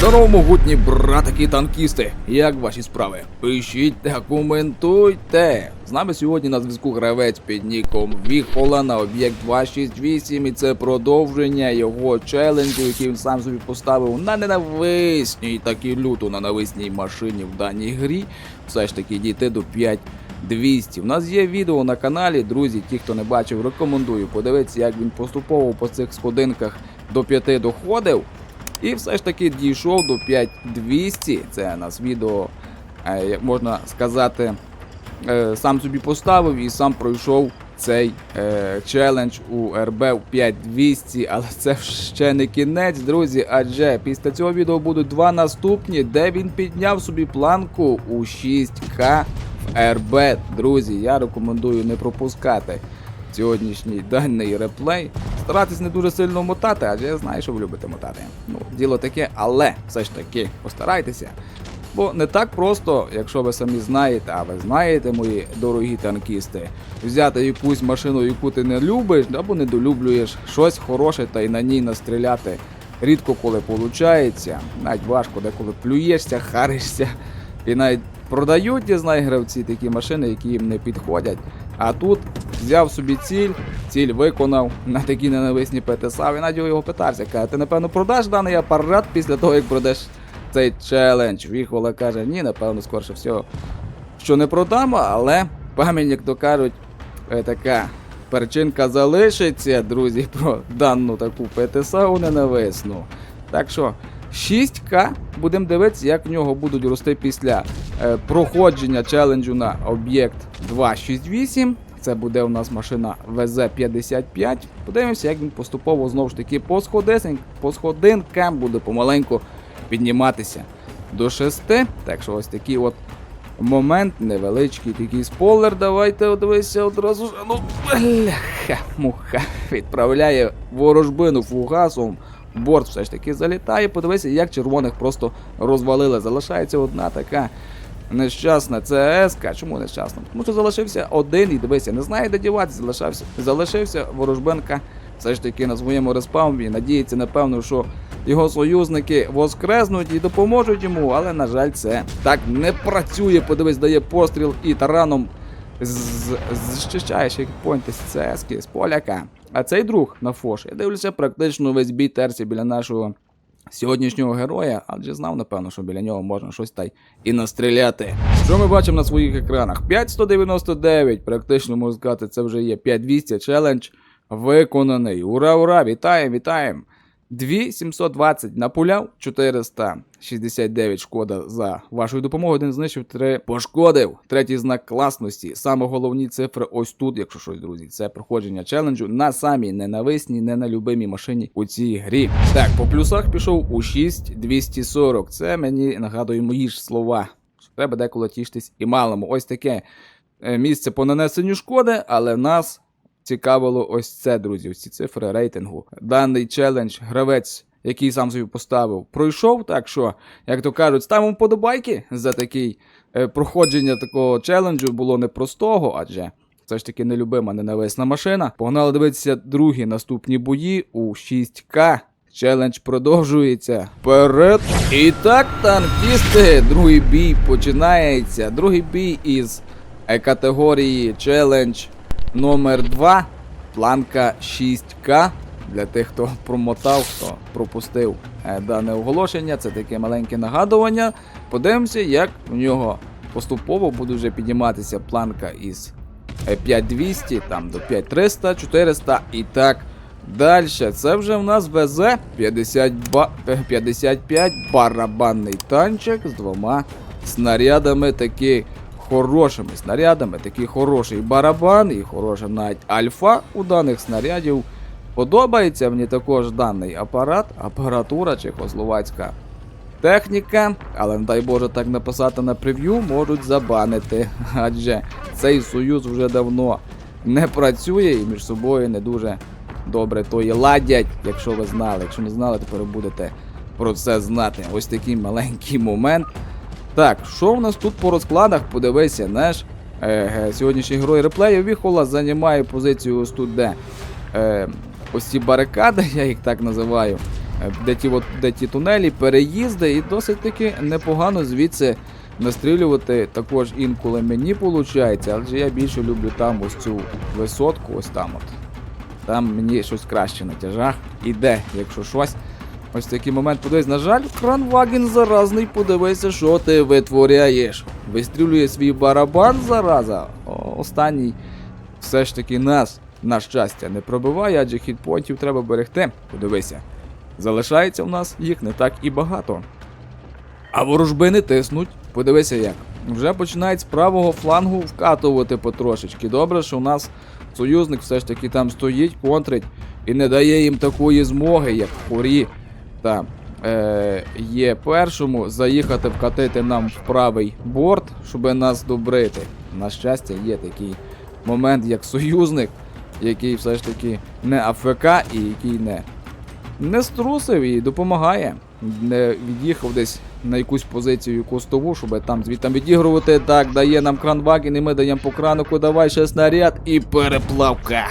Здорово, могутні братики танкісти! Як ваші справи? Пишіть та коментуйте! З нами сьогодні на зв'язку гравець під ніком Віхола на об'єкт 268 і це продовження його челенджу, який він сам собі поставив на ненависній такій люто ненависній машині в даній грі. Все ж таки дійти до 5200. У нас є відео на каналі, друзі. Ті, хто не бачив, рекомендую подивитися, як він поступово по цих сходинках до 5 доходив. І все ж таки дійшов до 5200. Це нас відео, е, як можна сказати, е, сам собі поставив і сам пройшов цей е, челендж у РБ в 5200. Але це ще не кінець, друзі. Адже після цього відео будуть два наступні, де він підняв собі планку у 6К в РБ. Друзі, я рекомендую не пропускати сьогоднішній даний реплей. Старатись не дуже сильно мотати, адже я знаю, що ви любите мотати. Ну, діло таке, але все ж таки постарайтеся. Бо не так просто, якщо ви самі знаєте, а ви знаєте, мої дорогі танкісти, взяти якусь машину, яку ти не любиш, або недолюблюєш щось хороше та й на ній настріляти. Рідко коли виходить, навіть важко, деколи плюєшся, харишся. І навіть продають, я знаю, гравці такі машини, які їм не підходять. А тут взяв собі ціль, ціль виконав на такі ненависні ПТСА, навіть його питався, каже, ти напевно продаш даний апарат після того, як продаш цей челендж. Віхола каже, ні, напевно, скорше всього, що не продам, але пам'ять, як то кажуть, е, така перчинка залишиться, друзі, про дану таку ПТСА ненависну. Так що 6К будемо дивитися, як в нього будуть рости після е, проходження челенджу на об'єкт 268. Це буде у нас машина ВЗ-55. Подивимося, як він поступово знову ж таки по, по сходинкам буде помаленьку підніматися до 6. Так що ось такий от момент, невеличкий такий спойлер. Давайте дивися одразу ж. Ну, бляха, муха. Відправляє ворожбину фугасом. Борт все ж таки залітає. Подивися, як червоних просто розвалили. Залишається одна така нещасна ЦСК. Чому нещасна? Тому що залишився один і дивися, не знає, де діватися, залишався. Залишився ворожбинка все ж таки на своєму респаумі. Надіється, напевно, що його союзники воскреснуть і допоможуть йому, але, на жаль, це так не працює. Подивись, дає постріл і тараном з- зчищає чекпоінти з ЦСК, з поляка. А цей друг на фош, я дивлюся, практично весь бій терся біля нашого сьогоднішнього героя, адже знав, напевно, що біля нього можна щось та й і настріляти. Що ми бачимо на своїх екранах? 5199, практично можна сказати, це вже є 5200 челендж виконаний. Ура, ура! Вітаємо, вітаємо! 2720 напуляв, 469 шкода за вашою допомогою. Один знищив, три пошкодив. Третій знак класності. Саме головні цифри ось тут, якщо щось, друзі. Це проходження челенджу на самій ненависній, неналюбимій машині у цій грі. Так, по плюсах пішов у 6240. Це мені нагадує мої ж слова. Треба деколи тішитись і малому. Ось таке е, місце по нанесенню шкоди, але в нас цікавило ось це, друзі, ось ці цифри рейтингу. Даний челендж гравець, який сам собі поставив, пройшов. Так що, як то кажуть, ставимо подобайки за такий е, проходження такого челенджу було непростого, адже. Це ж таки нелюбима ненависна машина. Погнали дивитися другі наступні бої у 6К. Челендж продовжується. Вперед! І так, танкісти, другий бій починається. Другий бій із е, категорії челендж номер 2 планка 6К. Для тих, хто промотав, хто пропустив е, дане оголошення, це таке маленьке нагадування. Подивимося, як в нього поступово буде вже підніматися планка із е, 5200 там до 5300, 400 і так далі. Це вже в нас ВЗ 50 ба... е, 55 барабанний танчик з двома снарядами такі хорошими снарядами, такий хороший барабан і хороша навіть альфа у даних снарядів. Подобається мені також даний апарат, апаратура чехословацька техніка, але не дай Боже так написати на прев'ю, можуть забанити. Адже цей союз вже давно не працює і між собою не дуже добре то і ладять, якщо ви знали. Якщо не знали, тепер будете про це знати. Ось такий маленький момент. Так, що в нас тут по розкладах? Подивися, наш е, сьогоднішній герой реплею Віхола займає позицію ось тут, де е, ось ці барикади, я їх так називаю. е, де ті, от, де ті тунелі, переїзди, і досить таки непогано звідси настрілювати також інколи мені виходить, адже я більше люблю там ось цю висотку, ось там от. Там мені щось краще на тяжах іде, якщо щось. Ось такий момент подивись. На жаль, кранваген заразний, подивися, що ти витворяєш. Вистрілює свій барабан зараза. О, останній все ж таки нас, на щастя, не пробиває, адже хітпоінтів треба берегти. Подивися. Залишається в нас їх не так і багато. А ворожбини тиснуть. Подивися як. Вже починають з правого флангу вкатувати потрошечки. Добре, що у нас союзник все ж таки там стоїть, контрить і не дає їм такої змоги, як в хорі та е, є першому заїхати вкатити нам в правий борт, щоб нас добрити. На щастя, є такий момент, як союзник, який все ж таки не АФК і який не не струсив і допомагає. Не від'їхав десь на якусь позицію кустову, щоб там звідти відігрувати. Так, дає нам кранваген, і ми даємо по кранику, давай ще снаряд і переплавка.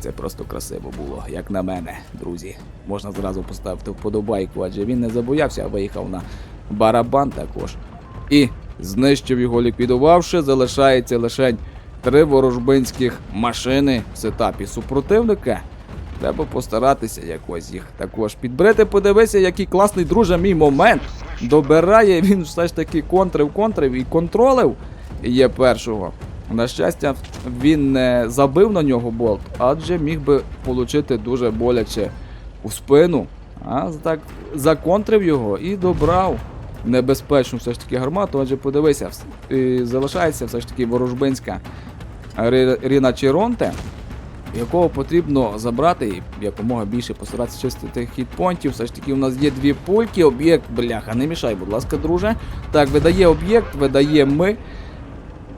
Це просто красиво було, як на мене, друзі. Можна зразу поставити вподобайку, адже він не забоявся, а виїхав на барабан також. І знищив його, ліквідувавши, залишається лише три ворожбинських машини в сетапі супротивника. Треба постаратися якось їх також підбрити. Подивися, який класний друже мій момент. Добирає він все ж таки контрив, контрив і контролив є першого. На щастя, він не забив на нього болт, адже міг би отримати дуже боляче у спину. А так законтрив його і добрав небезпечну все ж таки гармату, адже подивися, залишається все ж таки ворожбинська Ріна Чіронте, якого потрібно забрати і якомога більше постаратися чистити хітпонтів. Все ж таки, у нас є дві пульки, об'єкт, бляха, не мішай, будь ласка, друже. Так, видає об'єкт, видає ми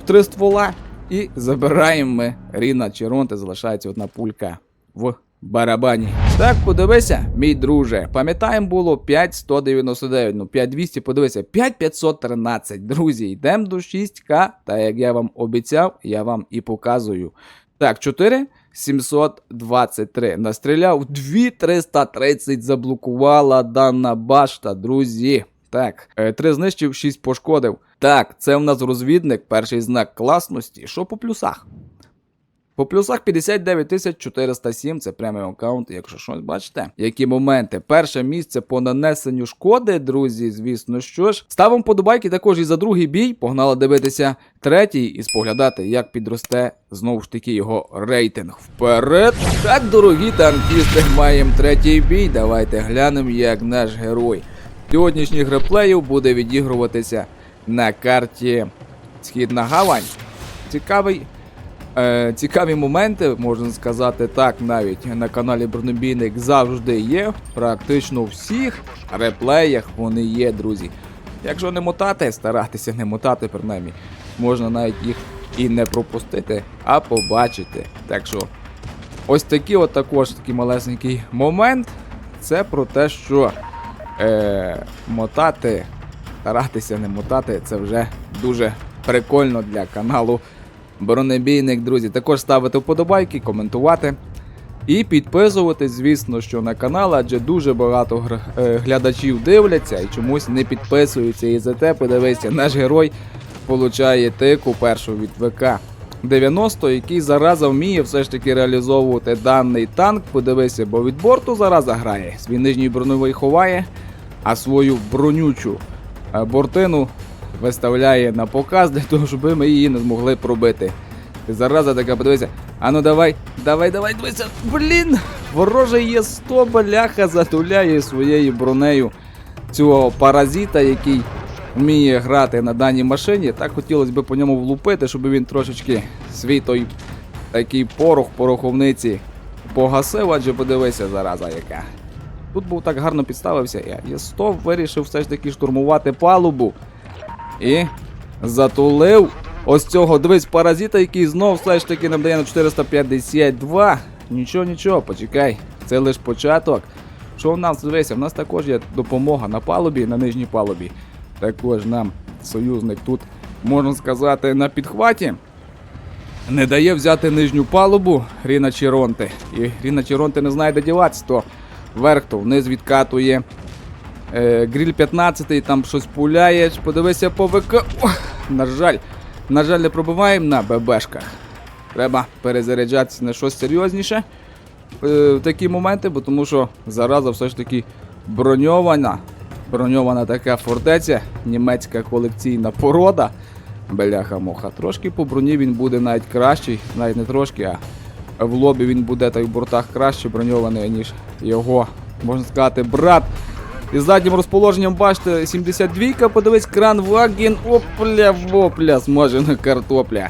три ствола і забираємо ми Ріна Чіронте, залишається одна пулька в барабані. Так, подивися, мій друже. Пам'ятаємо, було 5199, ну 5200, подивися, 5513. Друзі, йдемо до 6К. Та як я вам обіцяв, я вам і показую. Так, 4 723. Настріляв 2330 заблокувала дана башта, друзі. Так, 3 знищив, 6 пошкодив. Так, це в нас розвідник, перший знак класності. Що по плюсах? По плюсах 59407, це преміум аккаунт, якщо щось бачите. Які моменти? Перше місце по нанесенню шкоди, друзі, звісно, що ж. Ставимо подобайки також і за другий бій. Погнали дивитися третій і споглядати, як підросте знову ж таки його рейтинг. Вперед! Так, дорогі танкісти, маємо третій бій. Давайте глянемо, як наш герой сьогоднішніх реплеїв буде відігруватися на карті Східна Гавань. Цікавий Е, цікаві моменти, можна сказати так, навіть на каналі Бронебійник завжди є. Практично у всіх реплеях вони є, друзі. Якщо не мотати, старатися не мотати, принаймні, можна навіть їх і не пропустити, а побачити. Так що, ось такий от також такий малесенький момент. Це про те, що е, мотати, старатися не мотати, це вже дуже прикольно для каналу Бронебійник, друзі. Також ставити вподобайки, коментувати. І підписуватись, звісно, що на канал, адже дуже багато е, глядачів дивляться і чомусь не підписуються. І за те, подивися, наш герой получає тику першу від ВК 90, який зараза вміє все ж таки реалізовувати даний танк. Подивися, бо від борту зараза грає. Свій нижній броньовий ховає, а свою бронючу бортину виставляє на показ для того, щоб ми її не змогли пробити. Ти зараза така, подивися. Ану давай, давай, давай, дивися. Блін! Ворожий є 100 бляха затуляє своєю бронею цього паразита, який вміє грати на даній машині. Так хотілося б по ньому влупити, щоб він трошечки свій той такий порох пороховниці погасив, адже подивися, зараза яка. Тут був так гарно підставився. Я Є100 вирішив все ж таки штурмувати палубу. І затулив ось цього дивись паразита, який знов все ж таки нам дає на 452. Нічого, нічого, почекай. Це лише початок. Що в нас дивися, в нас також є допомога на палубі, на нижній палубі. Також нам союзник тут, можна сказати, на підхваті. Не дає взяти нижню палубу Ріна Чіронте. І Ріна Чіронте не знає, де діватися, то вверх, то вниз відкатує. Е, гріль 15 там щось пуляє. Подивися по ВК. На жаль, на жаль, не пробиваємо на ББшках. Треба перезаряджатися на щось серйозніше е, в такі моменти, бо тому що зараза все ж таки броньована. Броньована така фортеця, німецька колекційна порода. Бляха-моха. Трошки по броні він буде навіть кращий, навіть не трошки, а в лобі він буде та в бортах краще броньований, ніж його, можна сказати, брат. І заднім розположенням, бачите, 72-ка, подивись, кран Ваген, опля, вопля, смажена картопля.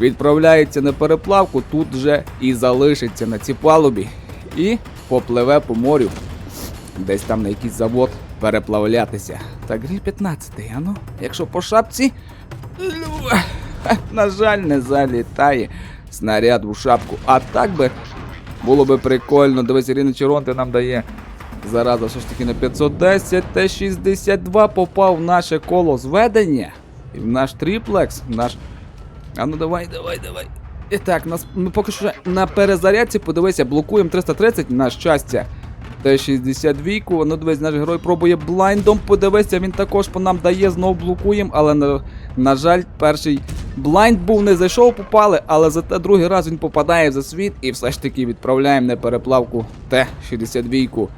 Відправляється на переплавку, тут же і залишиться на цій палубі. І попливе по морю. Десь там на якийсь завод переплавлятися. Так, гріль 15, а ну, якщо по шапці. На жаль, не залітає снаряд у шапку. А так би було би прикольно. Дивись, Ірина Черонти нам дає. Зараза, все ж таки на 510 Т-62 попав в наше коло зведення. І в наш триплекс, в наш. А ну давай, давай, давай. І так, нас ми поки що на перезарядці, подивися, блокуємо 330 на щастя. Т-62, ну дивись, наш герой пробує блайндом, подивися, він також по нам дає, знову блокуємо, але на, на жаль, перший блайнд був, не зайшов, попали, але зате другий раз він попадає за світ і все ж таки відправляємо на переплавку Т-62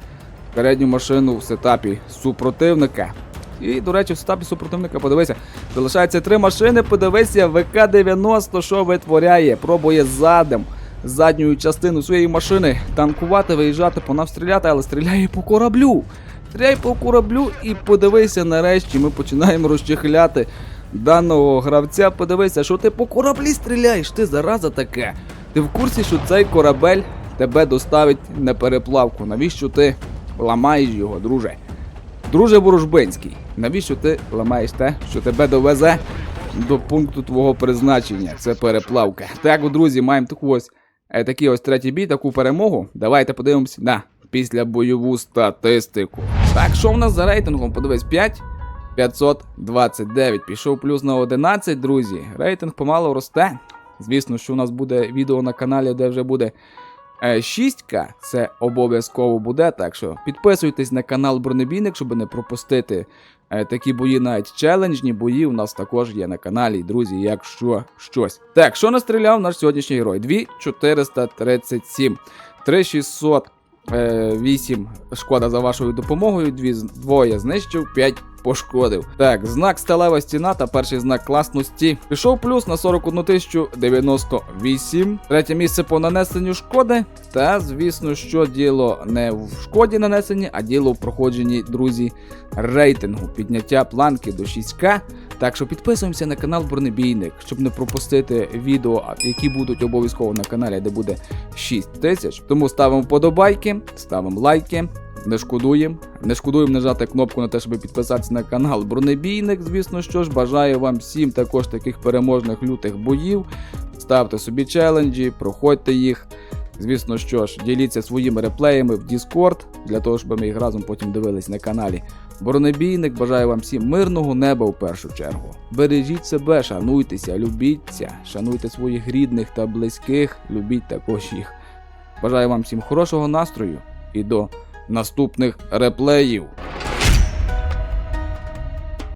передню машину в сетапі супротивника. І, до речі, в сетапі супротивника, подивися, залишається три машини, подивися, ВК-90, що витворяє, пробує задом, задньою частину своєї машини танкувати, виїжджати, по нам стріляти, але стріляє по кораблю. Стріляє по кораблю і подивися, нарешті ми починаємо розчехляти даного гравця. Подивися, що ти по кораблі стріляєш, ти зараза таке. Ти в курсі, що цей корабель тебе доставить на переплавку. Навіщо ти ламаєш його, друже? Друже Ворожбинський, навіщо ти ламаєш те, що тебе довезе до пункту твого призначення? Це переплавка. Так, друзі, маємо таку ось е, такий ось третій бій, таку перемогу. Давайте подивимося на післябойову статистику. Так, що в нас за рейтингом? Подивись, 5. 529. Пішов плюс на 11, друзі. Рейтинг помало росте. Звісно, що у нас буде відео на каналі, де вже буде Е, Шістка це обов'язково буде, так що підписуйтесь на канал Бронебійник, щоб не пропустити е, такі бої, навіть челенджні бої. У нас також є на каналі, друзі, якщо щось. Так, що настріляв наш сьогоднішній герой? 2437, 3608 шкода за вашою допомогою, двоє знищив, 5 пошкодив. Так, знак сталева стіна та перший знак класності. Пішов плюс на 41 098. Третє місце по нанесенню шкоди. Та, звісно, що діло не в шкоді нанесенні, а діло в проходженні, друзі, рейтингу. Підняття планки до 6К. Так що підписуємося на канал Бронебійник, щоб не пропустити відео, які будуть обов'язково на каналі, де буде 6 тисяч. Тому ставимо вподобайки, ставимо лайки. Не шкодуємо. Не шкодуємо нажати кнопку на те, щоб підписатися на канал Бронебійник. Звісно, що ж, бажаю вам всім також таких переможних лютих боїв. Ставте собі челенджі, проходьте їх. Звісно, що ж, діліться своїми реплеями в Discord, для того, щоб ми їх разом потім дивились на каналі. Бронебійник бажаю вам всім мирного неба в першу чергу. Бережіть себе, шануйтеся, любіться, шануйте своїх рідних та близьких, любіть також їх. Бажаю вам всім хорошого настрою і до наступних реплеїв.